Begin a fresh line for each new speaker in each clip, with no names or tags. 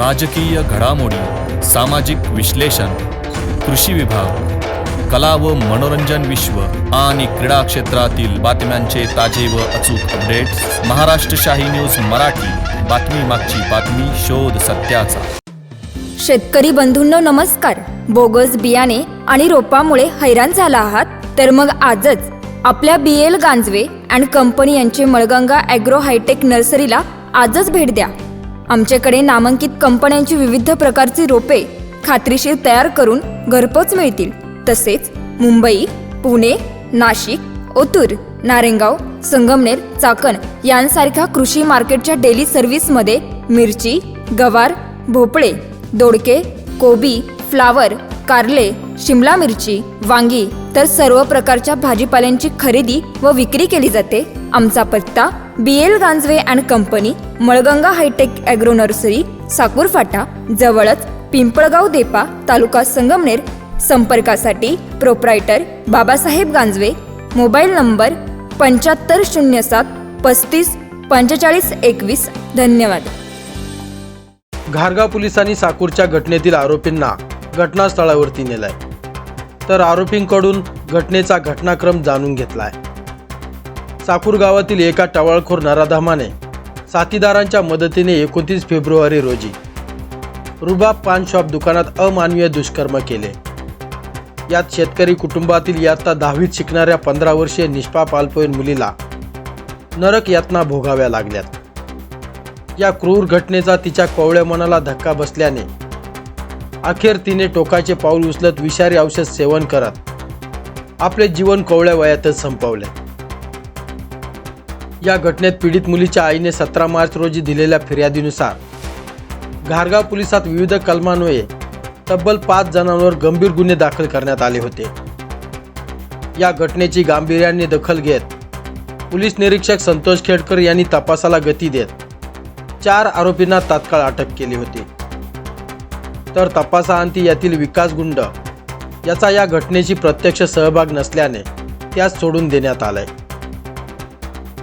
राजकीय घडामोडी सामाजिक विश्लेषण कृषी विभाग कला व मनोरंजन विश्व आणि क्रीडा क्षेत्रातील बातम्यांचे ताजे व अचूक अपडेट्स महाराष्ट्र शाही न्यूज मराठी. बातमी मागची बातमी शोध सत्याचा.
शेतकरी बंधूंनो नमस्कार. बोगस बियाणे आणि रोपामुळे हैराण झाला आहात? तर मग आजच आपल्या B L Ganjwe and company यांचे मळगंगा ॲग्रो हायटेक नर्सरीला आजच भेट द्या. आमच्याकडे नामांकित कंपन्यांची विविध प्रकारची रोपे खात्रीशीर तयार करून घरपोच मिळतील. तसेच मुंबई पुणे नाशिक ओतूर नारेंगाव संगमनेर चाकण यांसारख्या कृषी मार्केटच्या डेली सर्व्हिसमध्ये मिरची गवार भोपळे दोडके कोबी फ्लावर कारले शिमला मिरची वांगी तर सर्व प्रकारच्या भाजीपाल्यांची खरेदी व विक्री केली जाते. आमचा पत्ता B L Ganjwe and company Malganga hitech agro nursery Sakur फाटा जवळच पिंपळगाव देपा तालुका संगमनेर संपर्कासाठी proprietor Babasaheb Ganjwe mobile number पंच्याहत्तर शून्य सात पस्तीस पंचेचाळीस एकवीस. धन्यवाद.
घारगाव पोलिसांनी साकूरच्या घटनेतील आरोपींना घटनास्थळावरती नेलाय. तर आरोपींकडून घटनेचा घटनाक्रम जाणून घेतलाय. साकूर गावातील एका टवाळखोर नराधामाने साथीदारांच्या मदतीने एकोणतीस फेब्रुवारी रोजी रुबाब पान शॉप दुकानात अमानवीय दुष्कर्म केले. यात शेतकरी कुटुंबातील यात्ता दहावीत शिकणाऱ्या पंधरा वर्षीय निष्पाप अल्पवयीन मुलीला नरक यातना भोगाव्या लागल्यात. या क्रूर घटनेचा तिच्या कोवळ्या मनाला धक्का बसल्याने अखेर तिने टोकाचे पाऊल उचलत विषारी औषध सेवन करत आपले जीवन कोवळ्या वयातच संपवले. या घटनेत पीडित मुलीच्या आईने सतरा मार्च रोजी दिलेल्या फिर्यादीनुसार घारगाव पोलिसात विविध कलमान्वये तब्बल पाच जणांवर गंभीर गुन्हे दाखल करण्यात आले होते. या घटनेची गांभीर्याने दखल घेत पोलीस निरीक्षक संतोष खेडकर यांनी तपासाला गती देत चार आरोपींना तात्काळ अटक केली होती. तर तपासाअंती यातील विकास गुंड याचा या घटनेची प्रत्यक्ष सहभाग नसल्याने त्यास सोडून देण्यात आलाय.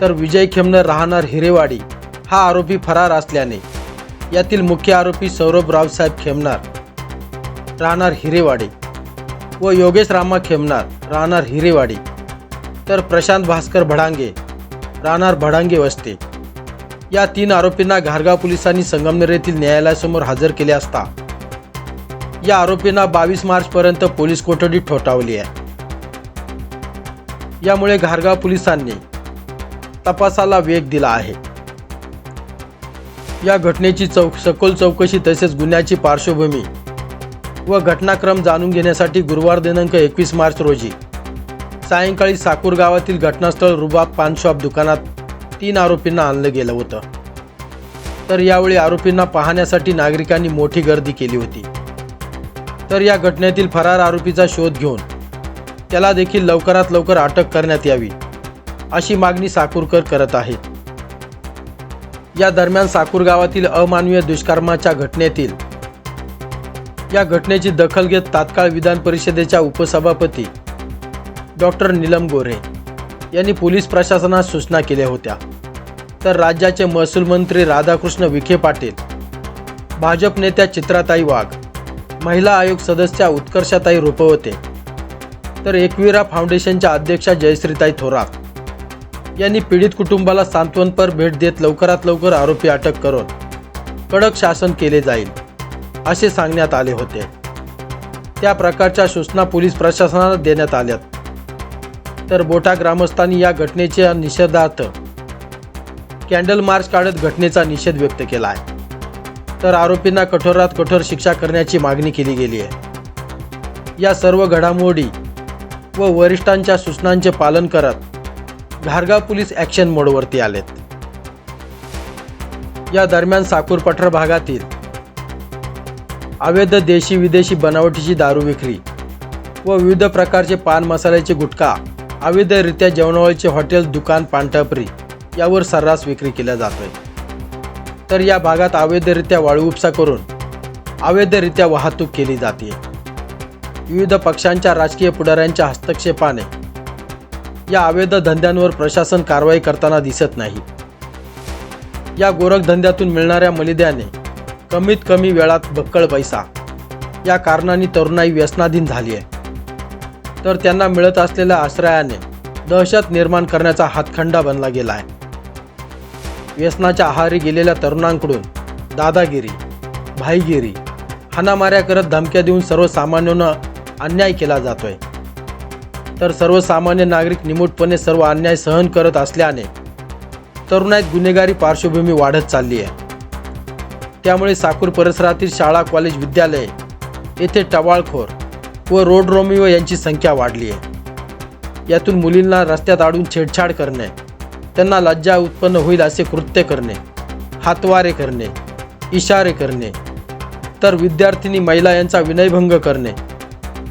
तर विजय खेमनर राहणार हिरेवाडी हा आरोपी फरार असल्याने. यातील मुख्य आरोपी सौरभ रावसाहेब खेमनार राहणार हिरेवाडी व योगेश रामा खेमनार राहणार हिरेवाडी. तर प्रशांत भास्कर भडांगे राहणार भडांगे वस्ते. या तीन आरोपींना घारगाव पोलिसांनी संगमनेर येथील न्यायालयासमोर हजर केले असता या आरोपींना बावीस मार्चपर्यंत पोलीस कोठडी ठोठावली आहे. यामुळे घारगाव पोलिसांनी तपासाला वेग दिला आहे. या घटनेची चौक सखोल चौकशी तसेच गुन्ह्याची पार्श्वभूमी व घटनाक्रम जाणून घेण्यासाठी गुरुवार दिनांक एकवीस मार्च रोजी सायंकाळी साकूर गावातील घटनास्थळ रुबाब पान शॉप दुकानात तीन आरोपींना आणलं गेलं होतं. तर यावेळी आरोपींना पाहण्यासाठी नागरिकांनी मोठी गर्दी केली होती. तर या घटनेतील फरार आरोपीचा शोध घेऊन त्याला देखील लवकरात लवकर अटक करण्यात यावी. अशी मागणी साकूरकर करत आहेत. या दरम्यान साकूर गावातील अमानवीय दुष्कर्माच्या घटनेतील या घटनेची दखल घेत तात्काळ विधान परिषदेच्या उपसभापती डॉक्टर नीलम गोरे यांनी पोलीस प्रशासनास सूचना केल्या होत्या. तर राज्याचे महसूल मंत्री राधाकृष्ण विखे पाटील भाजप नेत्या चित्राताई वाघ महिला आयोग सदस्या उत्कर्षाताई रुपवते तर एकविरा फाउंडेशनच्या अध्यक्षा जयश्रीताई थोरात यांनी पीडित कुटुंबाला सांत्वनपर भेट देत लवकरात लवकर आरोपी अटक करून कडक शासन केले जाईल असे सांगण्यात आले होते. त्या प्रकारच्या सूचना पोलीस प्रशासनाला देण्यात आल्यात. तर बोटा ग्रामस्थांनी या घटनेच्या निषेधार्थ कॅन्डल मार्च काढत घटनेचा निषेध व्यक्त केला आहे. तर आरोपींना कठोरात कठोर शिक्षा करण्याची मागणी केली गेली आहे. या सर्व घडामोडी व वरिष्ठांच्या सूचनांचे पालन करत धारगाव पोलीस ॲक्शन मोडवरती आलेत. या दरम्यान साकूर पठार भागातील अवैध देशी विदेशी बनावटीची दारू विक्री व विविध प्रकारचे पान मसाल्याचे गुटखा अवैधरित्या जेवणावळीचे हॉटेल दुकान पानटपरी यावर सर्रास विक्री केल्या जातोय. तर या भागात अवैधरित्या वाळू उपसा करून अवैधरित्या वाहतूक केली जाते विविध पक्षांच्या राजकीय पुढाऱ्यांच्या हस्तक्षेपाने या अवैध धंद्यांवर प्रशासन कारवाई करताना दिसत नाही. या गोरखधंद्यातून मिळणाऱ्या मलिद्याने कमीत कमी वेळात भक्कळ पैसा. या कारणाने तरुणाई व्यसनाधीन झाली आहे. तर त्यांना मिळत असलेल्या आश्रयाने दहशत निर्माण करण्याचा हातखंडा बनला गेला आहे. व्यसनाच्या आहारी गेलेल्या तरुणांकडून दादागिरी भाईगिरी हाणामाऱ्या करत धमक्या देऊन सर्वसामान्यांना अन्याय केला जातोय. तर सर्वसामान्य नागरिक निमूटपणे सर्व अन्याय सहन करत असल्याने तरुणाईत गुन्हेगारी पार्श्वभूमी वाढत चालली आहे. त्यामुळे साकूर परिसरातील शाळा कॉलेज विद्यालय येथे टवाळखोर व रोड रोमिओ यांची संख्या वाढली आहे. यातून मुलींना रस्त्यात आडून छेडछाड करणे त्यांना लज्जा उत्पन्न होईल असे कृत्य करणे हातवारे करणे इशारे करणे तर विद्यार्थिनी महिला यांचा विनयभंग करणे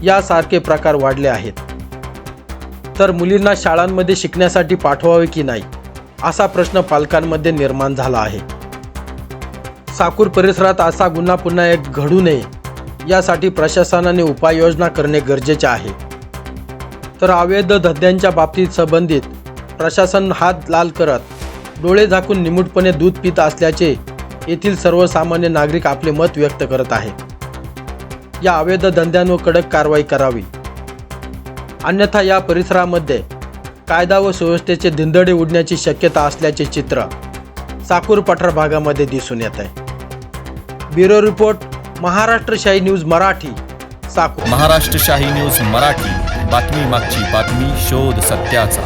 यासारखे प्रकार वाढले आहेत. तर मुलींना शाळांमध्ये शिकण्यासाठी पाठवावे की नाही असा प्रश्न पालकांमध्ये निर्माण झाला आहे. साकूर परिसरात असा गुन्हा पुन्हा एक घडू नये यासाठी प्रशासनाने उपाययोजना करणे गरजेचे आहे. तर अवैध धंद्यांच्या बाबतीत संबंधित प्रशासन हात लाल करत डोळे झाकून निमूटपणे दूध पित असल्याचे येथील सर्वसामान्य नागरिक आपले मत व्यक्त करत आहेत या अवैध धंद्यांवर कडक कारवाई करावी. अन्यथा या परिसरामध्ये कायदा व सुव्यवस्थेचे धिंदडे उडण्याची शक्यता असल्याचे चित्र साकूर पठार भागामध्ये दिसून येत आहे. ब्युरो रिपोर्ट महाराष्ट्र शाही न्यूज मराठी साकूर.
महाराष्ट्र शाही न्यूज मराठी बातमी मागची बातमी शोध सत्याचा.